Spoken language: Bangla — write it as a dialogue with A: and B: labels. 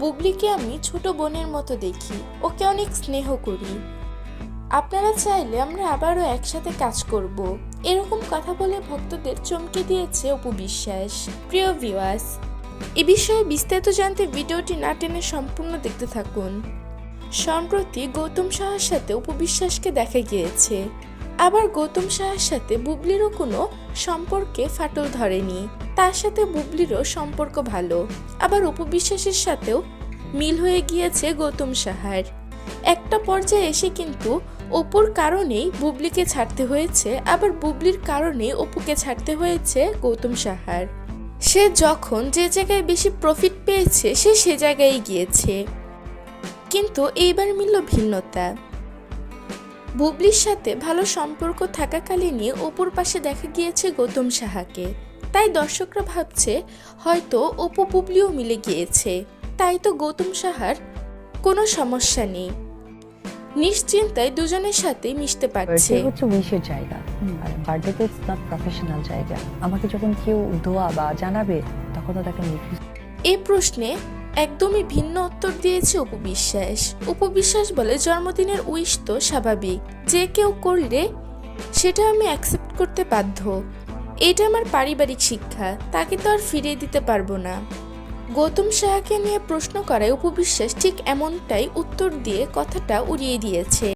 A: বুবলিকে আমি ছোট বোনের মতো দেখি। ওকে অনেক স্নেহ করি। আপনারা চাইলে আমরা আবারও একসাথে কাজ করব। এরকম কথা বলে ভক্তদের চমকে দিয়েছে অপু বিশ্বাস। প্রিয় ভিউয়ার্স এ বিষয়ে বিস্তারিত জানতে ভিডিওটি না টেনে সম্পূর্ণ দেখতে থাকুন। সম্প্রতি গৌতম সাহার সাথে অপু বিশ্বাসকে দেখা গিয়েছে। আবার গৌতম সাহার সাথে বুবলিরও কোনো সম্পর্কে ফাটল ধরেনি। তার সাথে বুবলিরও সম্পর্ক ভালো। আবার অপু বিশ্বাসের সাথেও মিল হয়ে গিয়েছে গৌতম সাহার। একটা পর্যায়ে এসে কিন্তু অপুর কারণেই বুবলিকে ছাড়তে হয়েছে, আবার বুবলির কারণেই অপুকে ছাড়তে হয়েছে গৌতম সাহার। সে যখন যে জায়গায় বেশি প্রফিট পেয়েছে, সে সে জায়গায় গিয়েছে। কিন্তু এইবার মিলল ভিন্নতা। বুবলির সাথে ভালো সম্পর্ক থাকাকালীনই অপুর পাশে দেখা গিয়েছে গৌতম সাহাকে। তাই দর্শকরা ভাবছে হয়তো অপু বুবলিও মিলে গিয়েছে। তাই তো গৌতম সাহার কোনো সমস্যা নেই। নিশ্চিন্তায় দুজনের সাথে মিশতে পারছে।
B: হচ্ছে উইশের জায়গা। আর বার্থডে তো ইটস নট প্রফেশনাল জায়গা। আমাকে যখন কেউ দোয়া বা জানাবে তখন তো তাকে
A: এই প্রশ্নে একদমই ভিন্ন উত্তর দিয়েছে উপবিশ্বাস উপবিশ্বাস বলে জন্মদিনের উইশ তো স্বাভাবিক। যে কেউ করলে সেটা আমি অ্যাকসেপ্ট করতে বাধ্য। এটা আমার পারিবারিক শিক্ষা, তাকে তো আর ফিরিয়ে দিতে পারব না। গৌতম সাহাকে নিয়ে প্রশ্ন করায় উপবিশ্বাস ঠিক এমনটাই উত্তর দিয়ে কথাটা উড়িয়ে দিয়েছে।